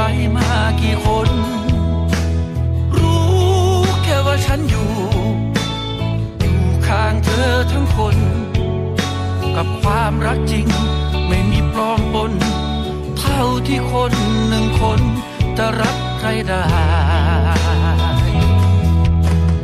รมากี่คน รู้แค่ว่าฉันอยู่ อยู่ข้างเธอทั้งคน กับความรักจริงไม่มีปลอมปน เท่าที่คนหนึ่งคนจะรักใครได้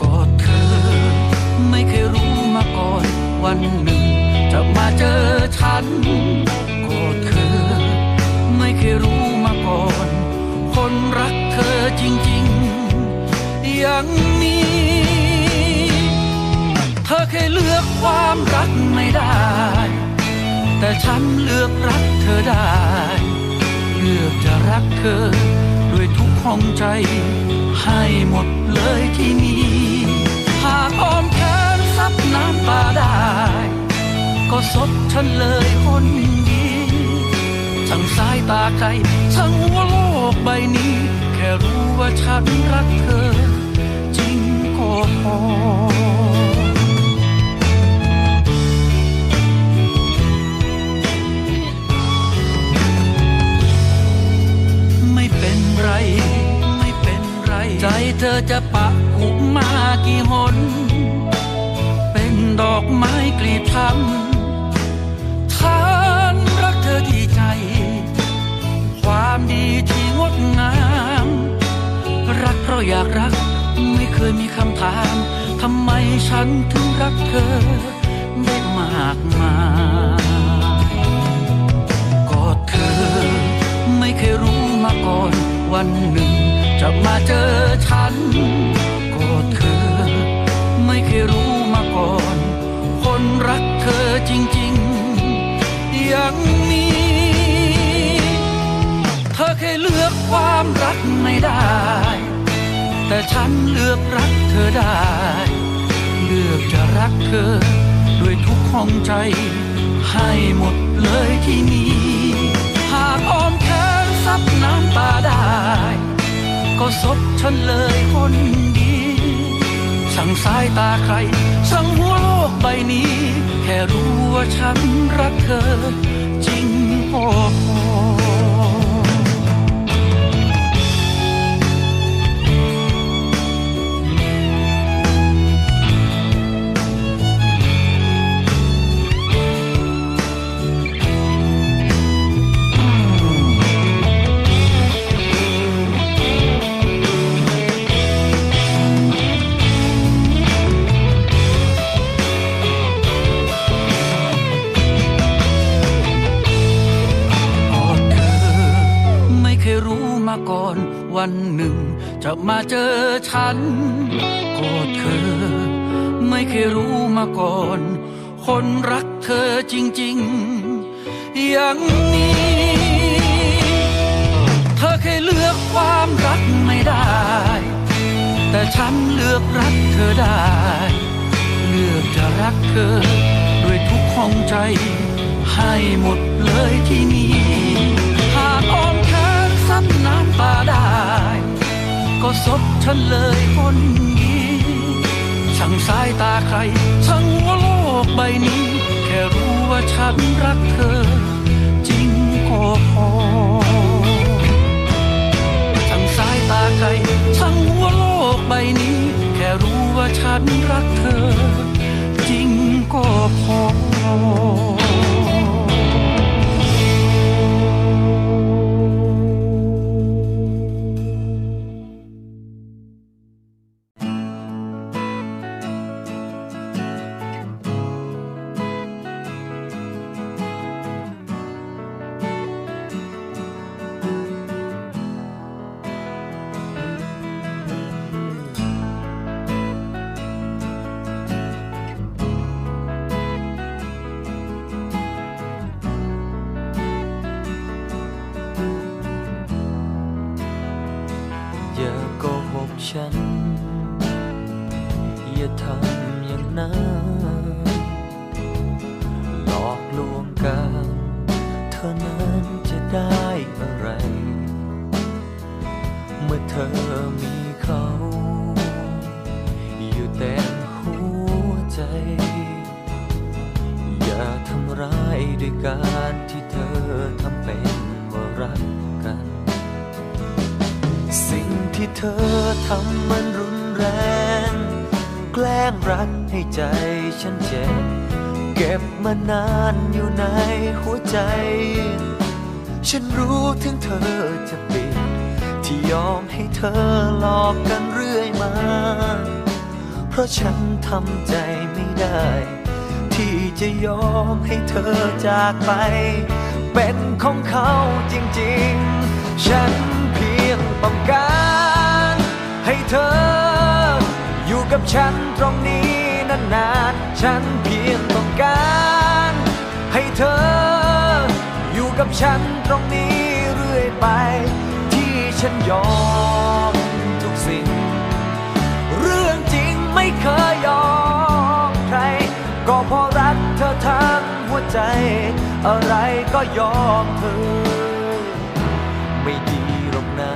ก็เธอไม่เคยรู้มาก่อนวันหนึ่ง จะมาเจอฉัน ก็เธอไม่เคยรู้มาก่อนคน รักเธอจริงๆยังมีเธอเคยเลือกความรักไม่ได้ แต่ฉันเลือกรักเธอได้ เลือกจะรักเธอด้วยทุกห้องใจ ให้หมดเลยที่มีหากอ้อมแขนซับน้ำตาได้ ก็ซบฉันเลยคนดี ช่างสายตาใครช่างหัวโลกใบนี้ แค่รู้ว่าฉันรักเธอ จริงก็พอไม่เป็นไรไม่เป็นไรใจเธอจะปะกุมากี่หน เป็นดอกไม้กลีบทำ อยากรัก ไม่เคยมีคำถามทำไมฉันถึงรักเธอ ได้มากมายก็เธอ ไม่เคยรู้มาก่อนวันหนึ่ง จะมาเจอฉันก็เธอ ไม่เคยรู้มาก่อน คนรักเธอจริง ๆ ยังมีเธอเคยเลือกความรักไม่ได้ แต่ฉันเลือกรักเธอได้ เลือกจะรักเธอ ด้วยทุกห้องใจ ให้หมดเลยที่มีหากอ้อมแขนซับน้ำตาได้ ก็ซบฉันเลยคนดีช่งสายตาใครช่งหัวโลกใบนี้ แค่รู้ว่าฉันรักเธอ จริงพอ จะมาเจอฉันก็เธอ ไม่เคยรู้มาก่อน คนรักเธอจริง ๆ อยังมีเธอเคยเลือกความรักไม่ได้ แต่ฉันเลือกรักเธอได้ เลือกจะรักเธอ ด้วยทุกห้องใจ ให้หมดเลยที่มีหากอ้อมแขนซับน้ำตาได้ ก็สบฉันเลยคนดีช่างสายตาใครช่างหัวโลกใบนี้ แค่รู้ว่าฉันรักเธอ ธอมีเขา อยู่เต็มหัวใจ อย่าทำร้ายด้วยการที่เธอทำเป็นว่ารักกัน สิ่งที่เธอทำมันรุนแรง แกล้งรักให้ใจฉันเจ็บ เก็บมานานอยู่ในหัวใจ ฉันรู้ถึงเธอจะปิด ที่ยอมให้เธอหลอกกันเรื่อยมา เพราะฉันทำใจไม่ได้ ที่จะยอมให้เธอจากไป เป็นของเขาจริงๆ ฉันเพียงต้องการให้เธอ อยู่กับฉันตรงนี้นานๆ ฉันเพียงต้องการให้เธอ อยู่กับฉันตรงนี้เรื่อยไป ฉันยอมทุกสิ่ง เรื่องจริงไม่เคยยอมใคร ก็เพราะรักเธอทั้งหัวใจ อะไรก็ยอมเธอ ไม่ดีหรอกนะ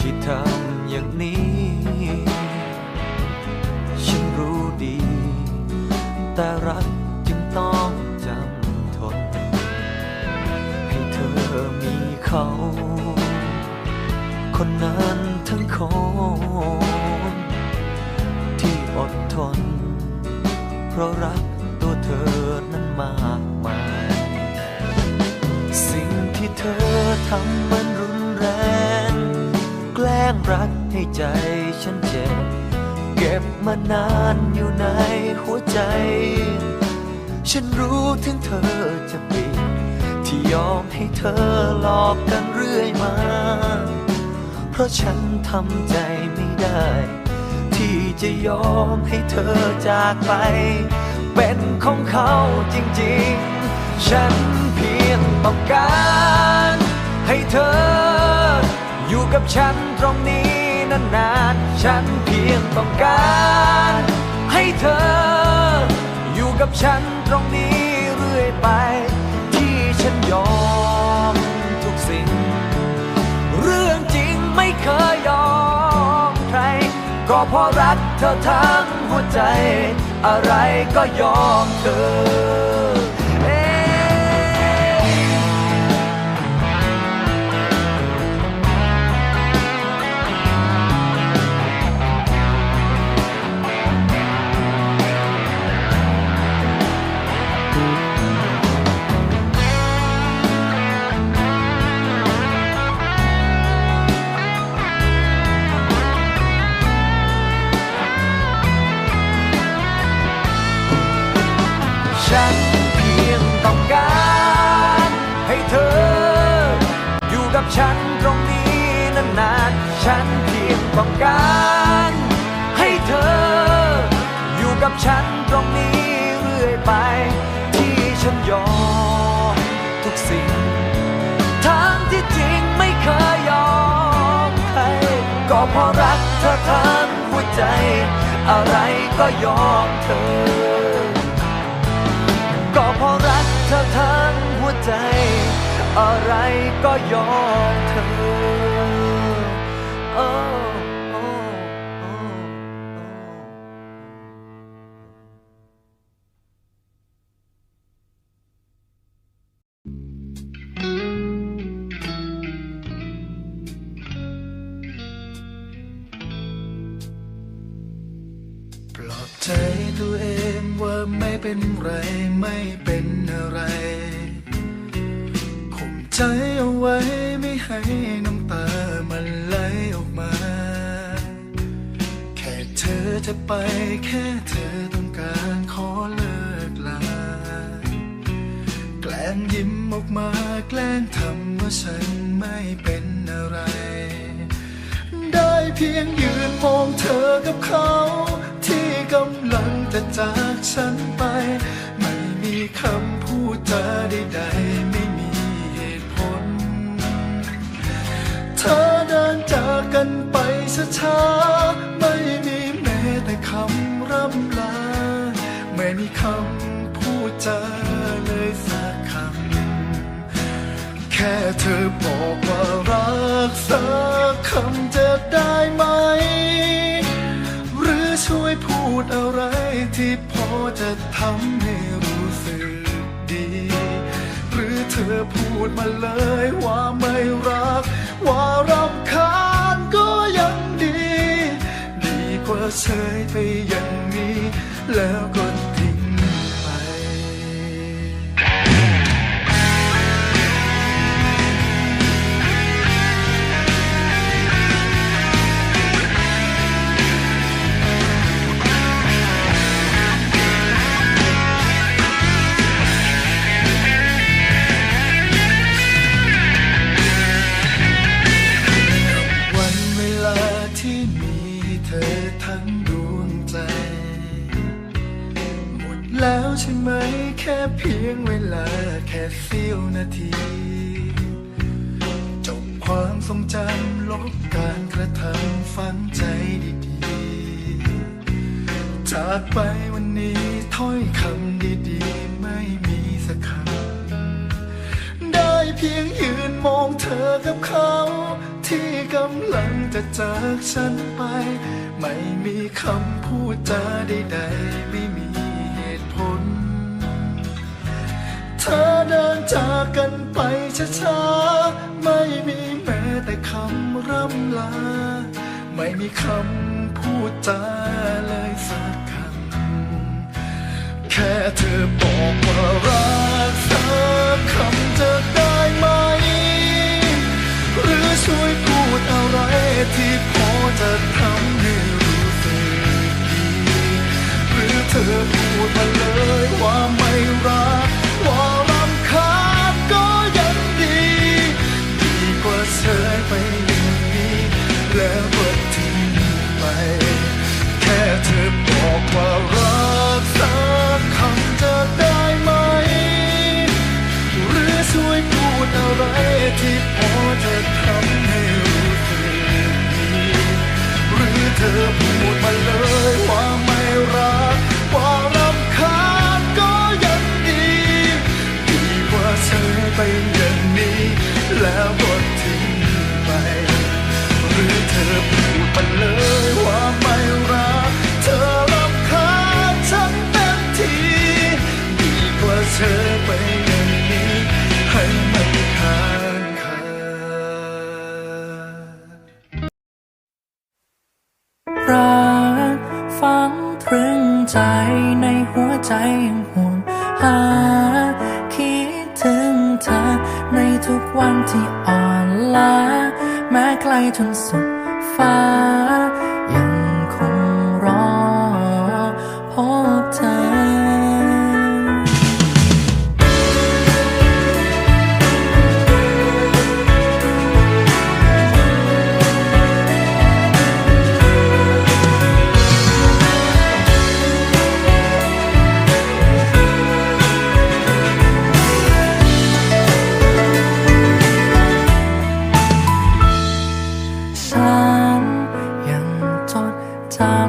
ที่ทำอย่างนี้ นั้นทั้งคนที่อดทน เพราะรักตัวเธอนั้นมากมาย สิ่งที่เธอทำมันรุนแรง แกล้งรักให้ใจฉันเจ็บ เก็บมานานอยู่ในหัวใจ ฉันรู้ถึงเธอจะปิดที่ยอมให้เธอหลอกกันเรื่อยมา ราะฉันทำใจไม่ได้ ที่จะยอมให้เธอจากไป เป็นของเขาจริงๆ ฉันเพียงต้องการ ให้เธอ อยู่กับฉันตรงนี้นานๆ ฉันเพียงต้องการ ให้เธอ อยู่กับฉันตรงนี้เรื่อยไป ที่ฉันยอม เคยยอมใคร ก็เพราะรักเธอทั้งหัวใจ อะไรก็ยอมเธอ ฉันตรงนี้เรื่อยไป ที่ฉันยอมทุกสิ่งทั้งที่จริงไม่เคยยอมใครก็เพราะรักเธอทั้งหัวใจ อะไรก็ยอมเธอ ก็เพราะรักเธอทั้งหัวใจ อะไรก็ยอมเธอโน้ำตามันไหลออกมา แค่เธอจะไปแค่เธอต้องการขอเลิกลา แกล้งยิ้มออกมาแกล้งทำว่าฉันไม่เป็นอะไร ได้เพียงยืนมองเธอกับเขา ที่กำลังจะจากฉันไป ไม่มีคำพูดจาใดๆ ธอเดินจากกันไปช้าๆไม่มีแม้แต่คำร่ำลา ไม่มีคำพูดจาเลยสักคำ แค่เธอบอกว่ารักสักคำจะได้ไหม หรือช่วยพูดอะไรที่พอจะทำให้รู้สึกดี หรือเธอพูดมาเลยว่าไม่รัก ว่ารำคาญก็ยังดี ดีกว่าเฉยไปอย่างนี้ แล้วก็ แล้วใช่ไหมแค่เพียงเวลาแค่เสี้ยวนาที จบความทรงจำลบการกระทำฝังใจดีๆ จากไปวันนี้ถ้อยคำดีๆ ไม่มีสักคำได้เพียงยืนมองเธอกับเขา ที่กำลังจะจากฉันไป ไม่มีคำพูดจาใดๆไม่มี จากกันไปช้าๆ ไม่มีแม้แต่คำร่ำลา ไม่มีคำพูดจาเลยสักคำ แค่เธอบอกว่ารักสักคำจะได้ไหม หรือช่วยพูดอะไรที่พอจะทำให้รู้สึกดี หรือเธอพูดมาเลยว่าไม่รัก ไปอย่างนี้ แล้วก็ทิ้งไป หรือเธอ วันที่อ่อนล้าแม้ไกลจนสุดฟ้ายังคง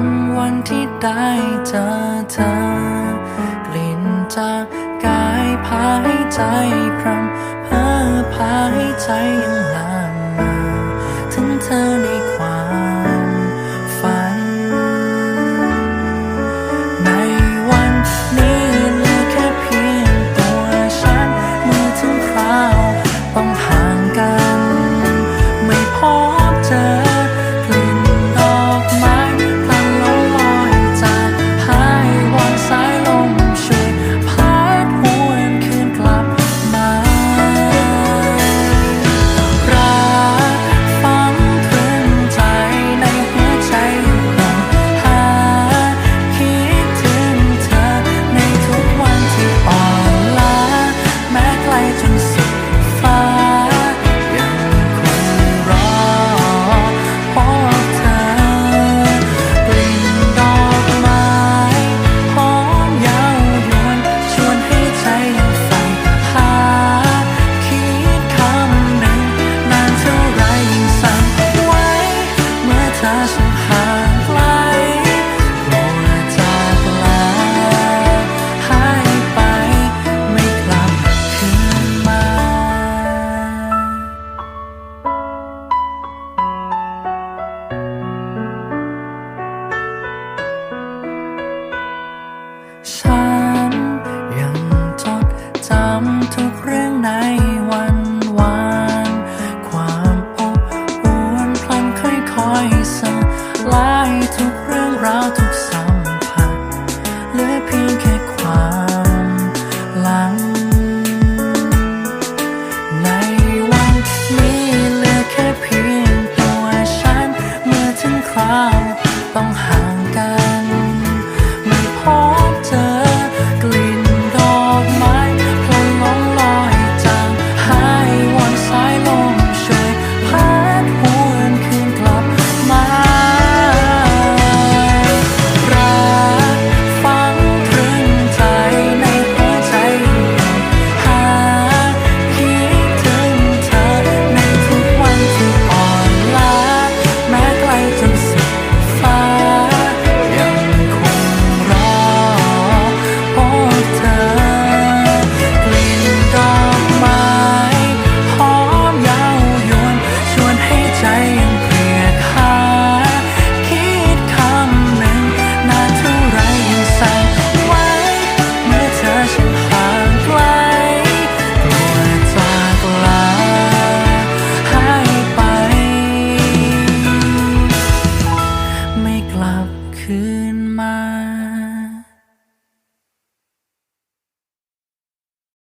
ำวันที่ได้เจอเธอกลิ่นจากกายพาให้ใจพรำเพ้อพาให้ใจยังไหล เรื่องไหน